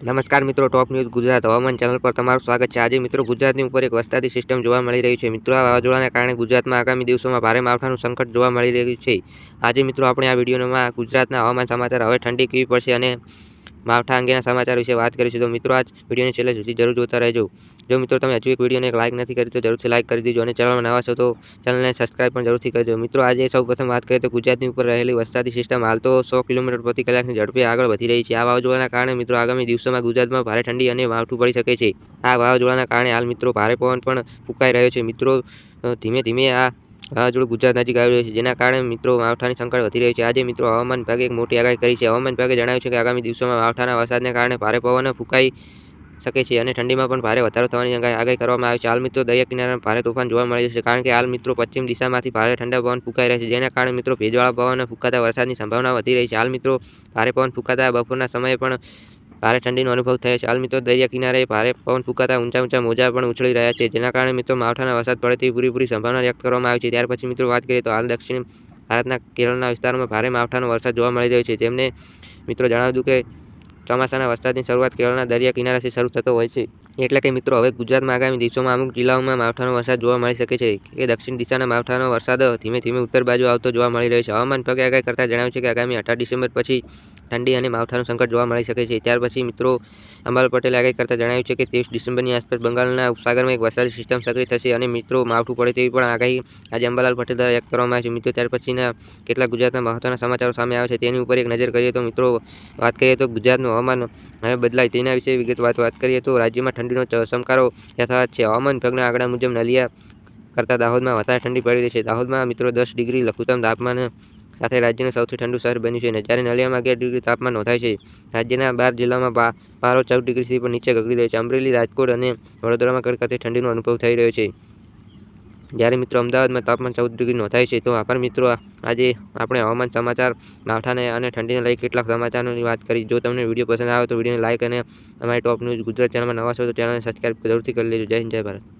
નમસ્કાર મિત્રો ટોપ ન્યૂઝ ગુજરાત હવામાન ચેનલ પર તમારું સ્વાગત છે. આજે મિત્રો, ગુજરાતની ઉપર એક વરસાદી સિસ્ટમ જોવા મળી રહી છે. મિત્રો, આ વાવાઝોડાને કારણે ગુજરાતમાં આગામી દિવસોમાં ભારે માવઠાનું સંકટ જોવા મળી રહ્યું છે. આજે મિત્રો, આપણે આ વિડીયોમાં ગુજરાતના હવામાન સમાચાર હવે ઠંડી કેવી પડશે અને માવઠા અંગેના સમાચાર વિશે વાત કરીશું, તો મિત્રો આજ વિડીયોને છેલ્લે સુધી જરૂર જોતા રહેજો. જો મિત્રો તમે હજુ એક વિડીયોને એક લાઇક નથી કરી, તો જરૂરથી લાઇક કરી દીજો અને ચેનલમાં નવા છો તો ચેનલને સબસ્ક્રાઇબ પણ જરૂરથી કરજો. મિત્રો આજે સૌ પ્રથમ વાત કરીએ તો ગુજરાતની ઉપર રહેલી વરસાદી સિસ્ટમ હાલ તો સો કિલોમીટર પ્રતિ કલાકની ઝડપે આગળ વધી રહી છે. આ વાવાઝોડાના કારણે મિત્રો આગામી દિવસોમાં ગુજરાતમાં ભારે ઠંડી અને માવઠું પડી શકે છે. આ વાવાઝોડાના કારણે હાલ મિત્રો ભારે પવન પણ ફૂંકાઈ રહ્યો છે. મિત્રો ધીમે ધીમે આ વાવાઝોડું ગુજરાત નજીક આવી રહ્યું છે, જેના કારણે મિત્રો માવઠાની સંકટ વધી રહી છે. આજે મિત્રો હવામાન વિભાગે એક મોટી આગાહી કરી છે. હવામાન વિભાગે જણાવ્યું છે કે આગામી દિવસોમાં માવઠાના વરસાદને કારણે ભારે પવન ફૂંકાઈ શકે છે અને ઠંડીમાં પણ ભારે વધારો થવાની આગાહી કરવામાં આવી છે. હાલ મિત્રો દરિયા કિનારામાં ભારે તોફાન જોવા મળી છે, કારણ કે હાલ મિત્રો પશ્ચિમ દિશામાંથી ભારે ઠંડા પવન ફૂંકાઈ રહ્યા છે, જેના કારણે મિત્રો ભેજવાળા પવન ફૂંકાતા વરસાદની સંભાવના વધી રહી છે. હાલ મિત્રો ભારે પવન ફૂંકાતા બપોરના સમયે પણ ભારે ઠંડીનો અનુભવ થયો છે. હાલ મિત્રો, દરિયા કિનારે ભારે પવન ફૂંકાતા ઊંચા ઊંચા મોજા પણ ઉછળી રહ્યા છે, જેના કારણે મિત્રો માવઠાના વરસાદ પડે તેવી પૂરેપૂરી સંભાવના વ્યક્ત કરવામાં આવી છે. ત્યાર પછી મિત્રો, વાત કરીએ તો હાલ દક્ષિણ ભારતના કેરળના વિસ્તારોમાં ભારે માવઠાનો વરસાદ જોવા મળી રહ્યો છે તેમને મિત્રો જણાવ્યું કે ચોમાસાના વરસાદની શરૂઆત કેરળના દરિયા કિનારાથી શરૂ થતો હોય છે. એટલે કે મિત્રો, હવે ગુજરાતમાં આગામી દિવસોમાં અમુક જિલ્લાઓમાં માવઠાનો વરસાદ જોવા મળી શકે છે. કે દક્ષિણ દિશાના માવઠાનો વરસાદ ધીમે ધીમે ઉત્તર બાજુ આવતો જોવા મળી રહ્યો છે. હવામાન વિભાગે આગાહી કરતાં જણાવ્યું છે કે આગામી અઢાર ડિસેમ્બર પછી ઠંડી અને માવઠાનું સંકટ જોવા મળી શકે છે. ત્યાર પછી મિત્રો અંબાલ પટેલે આગાહી કરતાં જણાવ્યું છે કે ત્રીસ ડિસેમ્બરની આસપાસ બંગાળના ઉપસાગરમાં એક વરસાદી સિસ્ટમ સક્રિય થશે અને મિત્રો, માવઠું પડે તેવી પણ આગાહી આજે અંબાલાલ પટેલ દ્વારા વ્યક્ત કરવામાં આવી છે. મિત્રો, ત્યાર પછીના કેટલાક ગુજરાતના મહત્વના સમાચારો સામે આવે છે. તેની ઉપર એક નજર કરીએ તો મિત્રો, વાત કરીએ તો ગુજરાતનું હવામાન હવે બદલાય. તેના વિશે વિગતવાર વાત કરીએ તો રાજ્યમાં ઠંડીનો ચમકારો યથાવત છે. હવામાન વિભાગના આંકડા મુજબ નલિયા કરતાં દાહોદમાં વધારે ઠંડી પડી રહી છે. દાહોદમાં મિત્રો દસ ડિગ્રી લઘુત્તમ તાપમાન સાથે રાજ્યનું સૌથી ઠંડુ શહેર બન્યું છે અને જ્યારે નલિયામાં અગિયાર ડિગ્રી તાપમાન નોંધાય છે, રાજ્યના બાર જિલ્લામાં પારો ચૌદ ડિગ્રીથી પણ નીચે ગગડી રહ્યો છે. અમરેલી, રાજકોટ અને વડોદરામાં કડકાથી ઠંડીનો અનુભવ થઈ રહ્યો છે. જ્યારે મિત્રો અમદાવાદમાં તાપમાન ચૌદ ડિગ્રી નોંધાય છે, તો આભાર મિત્રો આજે આપણે હવામાન સમાચાર માવઠાને અને ઠંડીને લઈ કેટલાક સમાચારોની વાત કરી. જો તમને વીડિયો પસંદ આવે તો વિડીયોને લાઇક અને અમારી ટોપ ન્યૂઝ ગુજરાત ચેનલમાં નવા છો તો ચેનલને સબસ્ક્રાઈબ જરૂરથી કરી લેજો. જય હિન્દ, જય ભારત.